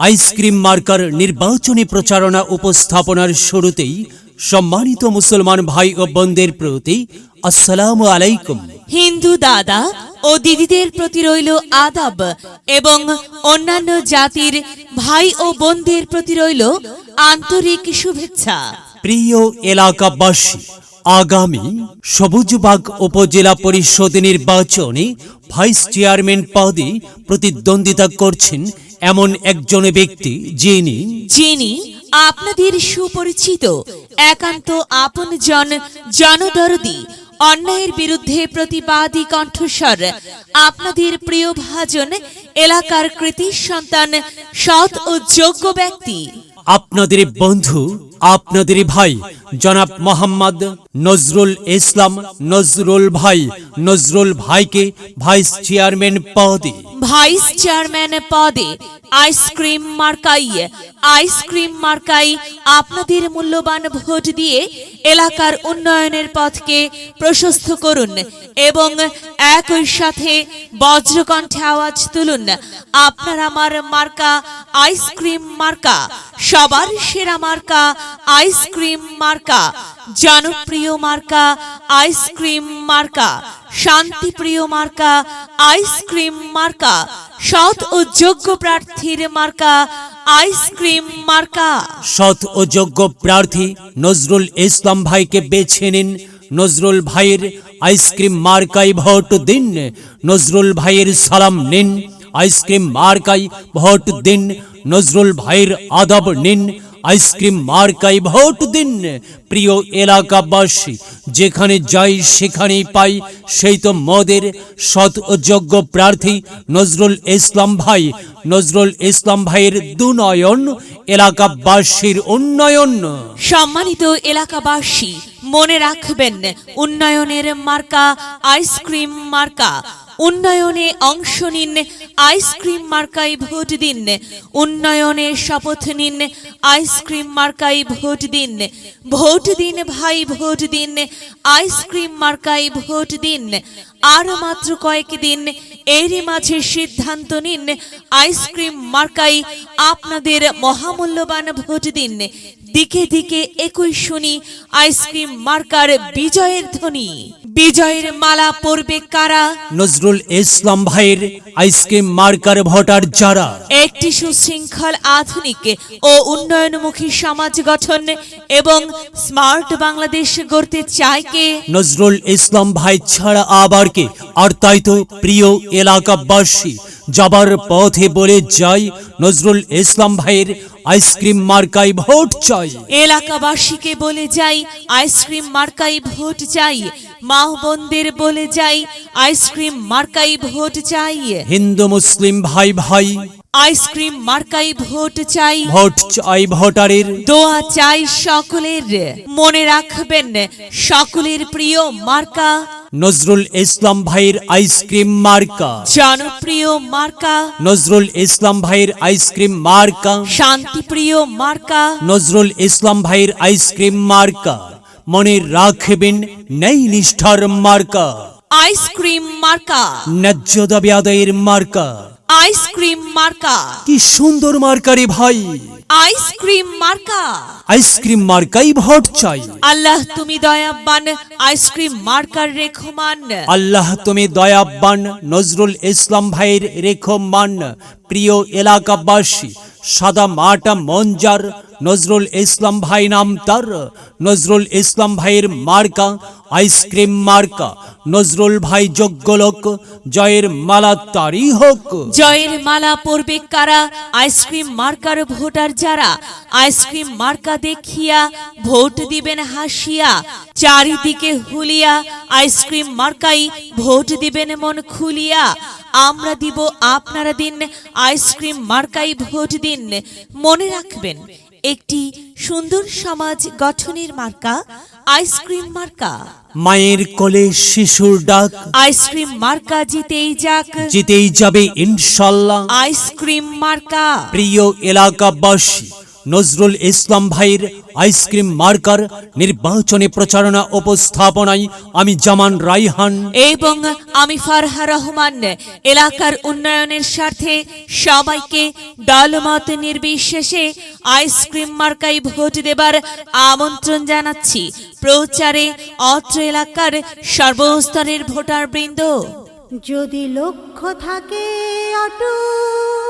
Ice cream marker নির্বাচনী প্রচারণা উপস্থাপনার শুরুতেই সম্মানিত মুসলমান ভাই ও বোনদের প্রতি আসসালামু আলাইকুম। হিন্দু দাদা ও দিদিদের প্রতি রইল আদাব এবং অন্যান্য জাতির ভাই ও বোনদের প্রতি রইল আন্তরিক শুভেচ্ছা। প্রিয় এলাকাবাসী আগামী সবুজবাগ উপজেলা পরিষদ নির্বাচনে ভাইস চেয়ারম্যান পদে প্রতিদ্বন্দ্বিতা করছেন এমন একজন ব্যক্তি যিনি যিনি আপনাদের সুপরিচিত একান্ত আপনজন জনদরদি অন্যায়ের বিরুদ্ধে প্রতিবাদী কণ্ঠস্বর আপনাদের প্রিয় ভাজন এলাকার কৃতি সন্তান সৎ ও যোগ্য ব্যক্তি। আপনাদের বন্ধু আপনাদের ভাই জনাব মোহাম্মদ নজরুল ইসলাম নজরুল ভাই, নজরুল ভাইকে ভাইস চেয়ারম্যান পদে। ভাইস চেয়ারম্যান পদে আইসক্রিম মার্কাই আইসক্রিম মার্কাই আপনাদের মূল্যবান ভোট দিয়ে এলাকার উন্নয়নের পথকে প্রশস্ত করুন এবং একই সাথে বজ্রকণ্ঠে আওয়াজ তুলুন। আপনার আমার মার্কা আইসক্রিম মার্কা, সবার সেরা মার্কা আইসক্রিম মার্কা। জনপ্রিয় মার্কা আইসক্রিম মার্কা, শান্তিপ্রিয় মার্কা আইসক্রিম মার্কা, সৎ ও যোগ্য প্রার্থীর মার্কা আইসক্রিম মার্কা। সৎ ও যোগ্য প্রার্থী নজরুল ইসলাম ভাইকে বেছে নিন। নজরুল ভাইয়ের আইসক্রিম মার্কাই ভোট দিন। নজরুল ভাইয়ের সালাম নিন। আইসক্রিম মার্কাই ভোট দিন। নজরুল ভাইয়ের আদব নিন। আইসক্রিম মার্কাই ভোট দিন, প্রিয় এলাকাবাসী। যেখানে যাই, সেখানেই পাই। সেই তো মদের সৎ ও যোগ্য প্রার্থী নজরুল ইসলাম ভাই। নজরুল ইসলাম ভাইয়ের দুনয়ন, এলাকাবাসীর উন্নয়ন। সম্মানিত এলাকাবাসী, মনে রাখবেন, উন্নয়নের মার্কা, আইসক্রিম মার্কা। উন্নয়নে অংশ নিন আইসক্রিম মার্কাই ভোট দিন। উন্নয়নে শপথ নিন আইসক্রিম মার্কাই ভোট দিন। ভোট দিন ভাই, ভোট দিন আইসক্রিম মার্কাই ভোট দিন। আর মাত্র কয়েক দিন, এরই মাঝে সিদ্ধান্ত নিন আইসক্রিম মার্কাই আপনাদের মহামূল্যবান ভোট দিন। দিকে দিকে একই শুনি আইসক্রিম মার্কার বিজয়ের ধ্বনি। বিজয়ের মালা পরবে কারা? নজরুল ইসলাম ভাইয়ের আইসক্রিম মার্কার ভোটার যারা? একটি সুশৃঙ্খল আধুনিক ও উন্নয়নমুখী সমাজ গঠন এবং স্মার্ট বাংলাদেশ গড়তে চায় কে? নজরুল ইসলাম ভাই ছাড়া আবার কে? আর তাই তো প্রিয় এলাকাবাসী যাবার পথে বলে যাই নজরুল ইসলাম ভাইয়ের আইসক্রিম মার্কাই ভোট চাই। এলাকাবাসীকে বলে যাই আইসক্রিম মার্কাই ভোট চাই। মা বোনদের বলে যাই আইসক্রিম মার্কাই ভোট চাই। হিন্দু মুসলিম ভাই ভাই। আইসক্রিম মার্কাই ভোট চাই। ভোট চাই ভোটারের। দোয়া চাই সকলের। মনে রাখবেন সকলের প্রিয় মার্কা। নজরুল ইসলাম ভাইয়ের আইসক্রিম মার্কা। জনপ্রিয় মার্কা। নজরুল ইসলাম ভাইয়ের আইসক্রিম মার্কা। শান্তিপ্রিয় মার্কা। নজরুল ইসলাম ভাইয়ের আইসক্রিম মার্কা। মনে রাখবেন নেই নিষ্ঠার মার্কা। আইসক্রিম মার্কা ন্যায্য দাবি আদায়ের মার্কা। আইসক্রিম মার্কা কি সুন্দর মার্কারে ভাই। আইসক্রিম মার্কা আইসক্রিম মার্কাই ভোট চাই। আল্লাহ তুমি দয়াবান আইসক্রিম মার্কার রেখমান। আল্লাহ তুমি দয়াবান নজরুল ইসলাম ভাইয়ের রেখো মান প্রিয় এলাকাবাসী সাদা মাটা মঞ্জার নজরুল ইসলাম ভাই নাম তার। নজরুল ইসলাম ভাইয়ের মার্কা, আইসক্রিম মার্কা। নজরুল ভাই যোগ্য লোক, জয়ের মালা তারই হোক। জয়ের মালা পরবে কারা? আইসক্রিম মার্কার ভোটার যারা? আইসক্রিম মার্কা দেখিয়া ভোট দিবেন হাসিয়া। চারিদিকে হুলিয়া আইসক্রিম মার্কাই ভোট দিবেন মন খুলিয়া। আমরা দিব আপনারা দিন আইসক্রিম মার্কাই ভোট দিন। মনে রাখবেন একটি সুন্দর সমাজ গঠনের মার্কা আইসক্রিম মার্কা। মায়ের কোলে শিশুর ডাক। আইসক্রিম মার্কা জিতেই যাক। জিতেই যাবে ইনশাল্লাহ। আইসক্রিম মার্কা। প্রিয় এলাকাবাসী নজরুল ইসলাম ভাইয়ের আইসক্রিম মার্কার নির্বাচনী প্রচারণা উপস্থাপনায় আমি জামান রাইহান। এবং আমি ফারহা রহমান এলাকার উন্নয়নের স্বার্থে সবাইকে দলমত নির্বিশেষে আইসক্রিম মার্কাই ভোট দেবার আমন্ত্রণ জানাচ্ছি। প্রচারে অত্র এলাকার সর্বস্তরের ভোটার বৃন্দ যদি লক্ষ্য থাকে অটুট